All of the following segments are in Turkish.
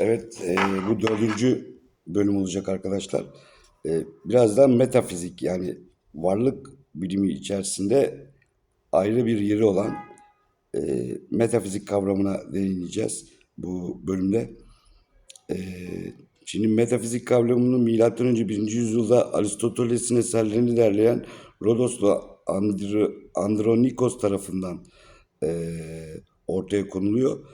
Evet, e, bu dördüncü bölüm olacak arkadaşlar. E, birazdan metafizik yani varlık bilimi içerisinde ayrı bir yeri olan e, metafizik kavramına değineceğiz bu bölümde. E, şimdi metafizik kavramını milattan önce 1. yüzyılda Aristoteles'in eserlerini derleyen Rodoslu Andro, Andronikos tarafından e, ortaya konuluyor.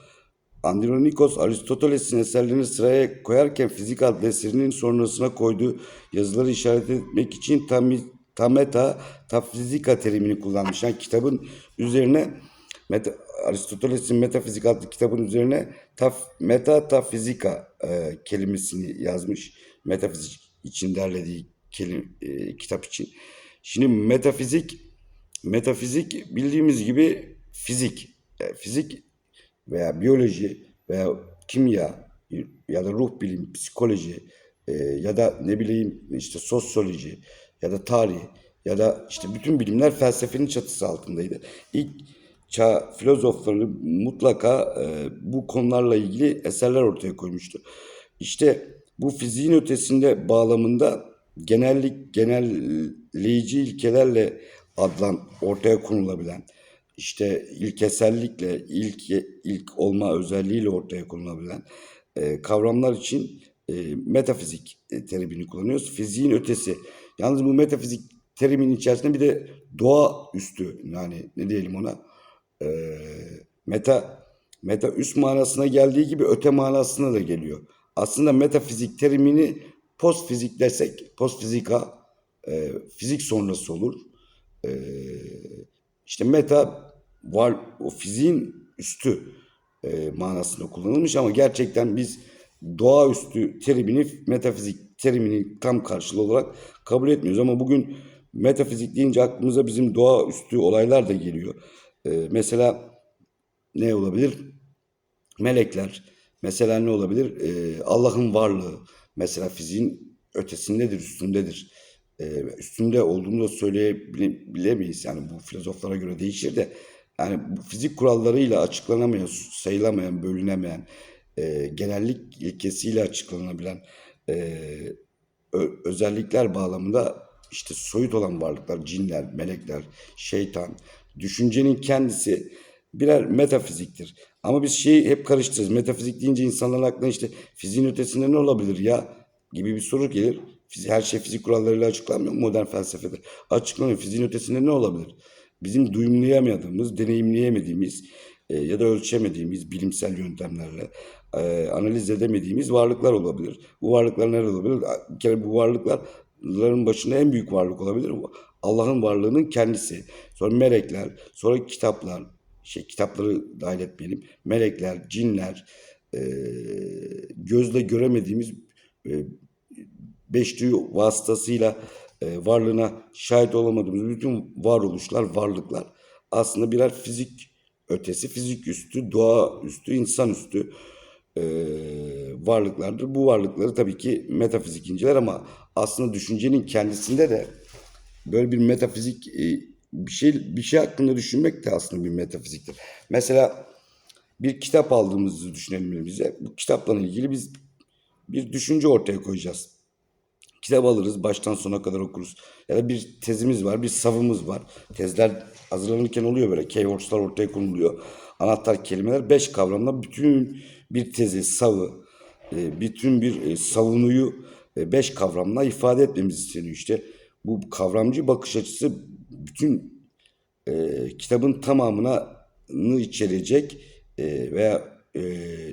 Andronikos Aristoteles'in eserlerini sıraya koyarken fizik adlı eserinin sonrasına koyduğu yazıları işaret etmek için tam, tameta tafizika terimini kullanmış. Yani kitabın üzerine meta, Aristoteles'in metafizik adlı kitabın üzerine taf, metatafizika e, kelimesini yazmış. Metafizik için derlediği kelim, e, kitap için. Şimdi metafizik metafizik bildiğimiz gibi fizik. Yani fizik veya biyoloji veya kimya ya da ruh bilim, psikoloji e, ya da ne bileyim işte sosyoloji ya da tarih ya da işte bütün bilimler felsefenin çatısı altındaydı. İlk çağ filozofları mutlaka e, bu konularla ilgili eserler ortaya koymuştu. İşte bu fiziğin ötesinde bağlamında genellik genelleyici ilkelerle adlan ortaya konulabilen işte ilkesellikle ilk ilk olma özelliğiyle ortaya konulabilen e, kavramlar için e, metafizik e, terimini kullanıyoruz. Fiziğin ötesi. Yalnız bu metafizik teriminin içerisinde bir de doğa üstü yani ne diyelim ona e, meta meta üst manasına geldiği gibi öte manasına da geliyor. Aslında metafizik terimini post fizik desek post fizika e, fizik sonrası olur. E, işte meta var o fiziğin üstü e, manasında kullanılmış ama gerçekten biz doğaüstü terimini metafizik teriminin tam karşılığı olarak kabul etmiyoruz ama bugün metafizik deyince aklımıza bizim doğaüstü olaylar da geliyor. E, mesela ne olabilir? Melekler. Mesela ne olabilir? E, Allah'ın varlığı. Mesela fiziğin ötesindedir, üstündedir. E, üstünde olduğunu da söyleyebilemeyiz. Yani bu filozoflara göre değişir de yani fizik kurallarıyla açıklanamayan, sayılamayan, bölünemeyen, e, genellik ilkesiyle açıklanabilen e, ö, özellikler bağlamında işte soyut olan varlıklar, cinler, melekler, şeytan, düşüncenin kendisi birer metafiziktir. Ama biz şeyi hep karıştırırız. Metafizik deyince insanların aklına işte fiziğin ötesinde ne olabilir ya gibi bir soru gelir. Her şey fizik kurallarıyla açıklanmıyor modern felsefede? Açıklanıyor. Fiziğin ötesinde ne olabilir? Bizim duyumlayamadığımız, deneyimleyemediğimiz e, ya da ölçemediğimiz bilimsel yöntemlerle e, analiz edemediğimiz varlıklar olabilir. Bu varlıklar nerede olabilir? Bir kere bu varlıkların başında en büyük varlık olabilir. Allah'ın varlığının kendisi. Sonra melekler, sonra kitaplar, şey kitapları dahil etmeyelim. Melekler, cinler, e, gözle göremediğimiz e, beş duyu vasıtasıyla e, varlığına şahit olamadığımız bütün varoluşlar, varlıklar aslında birer fizik ötesi, fizik üstü, doğa üstü, insan üstü e, varlıklardır. Bu varlıkları tabii ki metafizik inceler ama aslında düşüncenin kendisinde de böyle bir metafizik e, bir şey bir şey hakkında düşünmek de aslında bir metafiziktir. Mesela bir kitap aldığımızı düşünelim bize. Bu kitapla ilgili biz bir düşünce ortaya koyacağız kitap alırız baştan sona kadar okuruz. Ya da bir tezimiz var, bir savımız var. Tezler hazırlanırken oluyor böyle. Keywords'lar ortaya konuluyor. Anahtar kelimeler beş kavramla bütün bir tezi, savı, e, bütün bir e, savunuyu e, beş kavramla ifade etmemiz isteniyor işte. Bu kavramcı bakış açısı bütün kitabın tamamını içerecek veya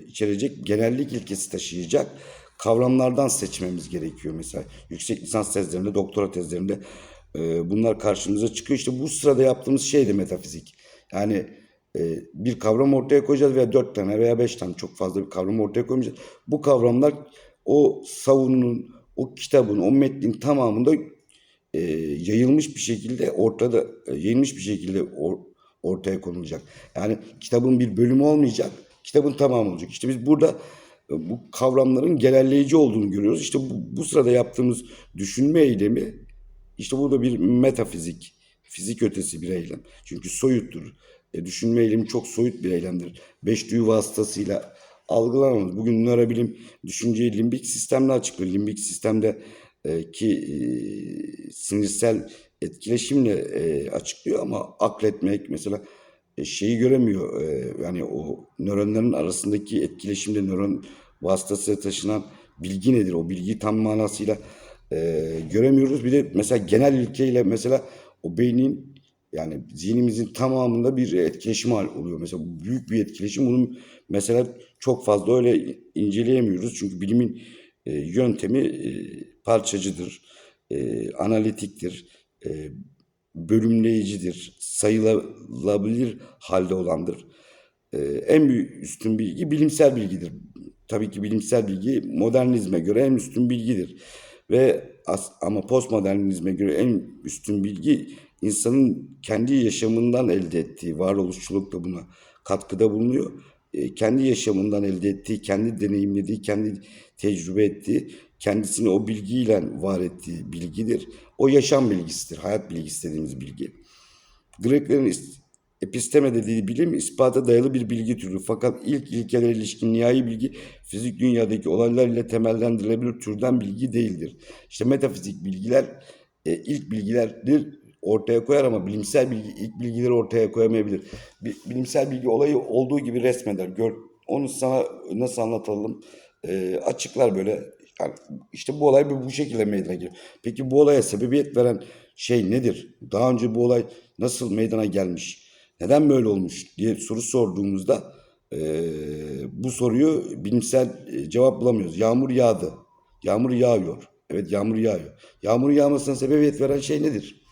içerecek genellik ilkesi taşıyacak kavramlardan seçmemiz gerekiyor mesela. Yüksek lisans tezlerinde, doktora tezlerinde e, bunlar karşımıza çıkıyor. İşte bu sırada yaptığımız şey de metafizik. Yani e, bir kavram ortaya koyacağız veya dört tane veya beş tane çok fazla bir kavram ortaya koymayacağız. Bu kavramlar o savunun, o kitabın, o metnin tamamında e, yayılmış bir şekilde ortada, e, yayılmış bir şekilde or, ortaya konulacak. Yani kitabın bir bölümü olmayacak, kitabın tamamı olacak. İşte biz burada bu kavramların genelleyici olduğunu görüyoruz. İşte bu, bu sırada yaptığımız düşünme eylemi işte bu da bir metafizik, fizik ötesi bir eylem. Çünkü soyuttur. E, düşünme eylemi çok soyut bir eylemdir. Beş duyu vasıtasıyla algılanamaz. Bugün nörobilim düşünceyi limbik sistemle açıklıyor. Limbik sistemde e, ki e, sinirsel etkileşimle e, açıklıyor ama akletmek mesela e, şeyi göremiyor. E, yani o nöronların arasındaki etkileşimde nöron vasıtasıyla taşınan bilgi nedir? O bilgiyi tam manasıyla e, göremiyoruz. Bir de mesela genel ilkeyle mesela o beynin yani zihnimizin tamamında bir etkileşim hal oluyor. Mesela büyük bir etkileşim. Bunun mesela çok fazla öyle inceleyemiyoruz. Çünkü bilimin e, yöntemi e, parçacıdır, e, analitiktir, e, bölümleyicidir, sayılabilir halde olandır. E, en üstün bilgi bilimsel bilgidir. Tabii ki bilimsel bilgi modernizme göre en üstün bilgidir. Ve as, ama postmodernizme göre en üstün bilgi insanın kendi yaşamından elde ettiği varoluşçuluk da buna katkıda bulunuyor. E, kendi yaşamından elde ettiği, kendi deneyimlediği, kendi tecrübe ettiği, kendisini o bilgiyle var ettiği bilgidir. O yaşam bilgisidir, hayat bilgisi dediğimiz bilgi. Greklerin is- episteme dediği bilim ispata dayalı bir bilgi türü. Fakat ilk ilkelere ilişkin nihai bilgi fizik dünyadaki olaylar ile temellendirilebilir türden bilgi değildir. İşte metafizik bilgiler e, ilk bilgilerdir ortaya koyar ama bilimsel bilgi ilk bilgileri ortaya koyamayabilir. Bi- bilimsel bilgi olayı olduğu gibi resmeder. Gör, onu sana nasıl anlatalım? E, açıklar böyle. Yani işte bu olay bu şekilde meydana geliyor. Peki bu olaya sebebiyet veren şey nedir? Daha önce bu olay nasıl meydana gelmiş? Neden böyle olmuş diye soru sorduğumuzda e, bu soruyu bilimsel cevap bulamıyoruz. Yağmur yağdı. Yağmur yağıyor. Evet yağmur yağıyor. Yağmur yağmasına sebebiyet veren şey nedir?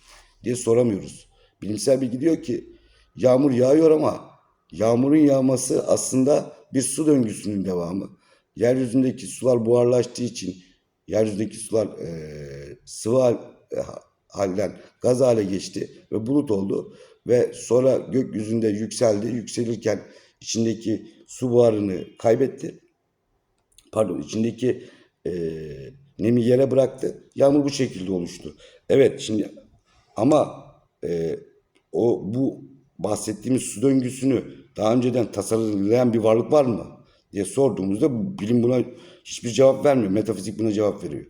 diye soramıyoruz. Bilimsel bilgi diyor ki yağmur yağıyor ama yağmurun yağması aslında bir su döngüsünün devamı. Yeryüzündeki sular buharlaştığı için yeryüzündeki sular e, sıvı hal- e, halden gaz hale geçti ve bulut oldu ve sonra gökyüzünde yükseldi. Yükselirken içindeki su buharını kaybetti. Pardon içindeki e, nemi yere bıraktı. Yağmur bu şekilde oluştu. Evet şimdi ama e, o bu bahsettiğimiz su döngüsünü daha önceden tasarlayan bir varlık var mı diye sorduğumuzda bilim buna hiçbir cevap vermiyor. Metafizik buna cevap veriyor.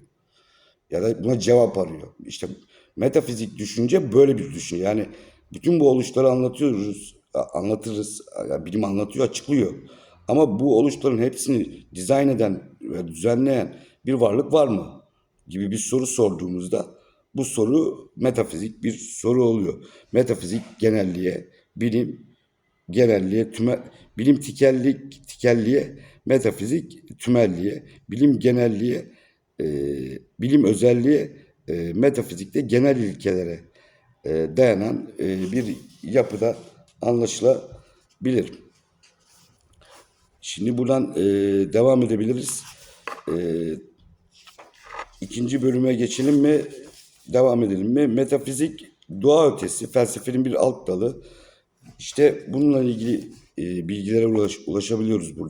Ya da buna cevap arıyor. İşte metafizik düşünce böyle bir düşünce. Yani bütün bu oluşları anlatıyoruz, anlatırız. Yani bilim anlatıyor, açıklıyor. Ama bu oluşların hepsini dizayn eden ve düzenleyen bir varlık var mı? gibi bir soru sorduğumuzda bu soru metafizik bir soru oluyor. Metafizik genelliğe, bilim genelliğe, tüme, bilim tikellik, tikelliğe, metafizik tümelliğe, bilim genelliğe, e, bilim özelliğe, e, metafizikte genel ilkelere e, dayanan e, bir yapıda anlaşılabilir. Şimdi buradan e, devam edebiliriz. E, ikinci bölüme geçelim mi? Devam edelim mi? Metafizik doğa ötesi felsefenin bir alt dalı. İşte bununla ilgili bilgilere ulaş, ulaşabiliyoruz burada.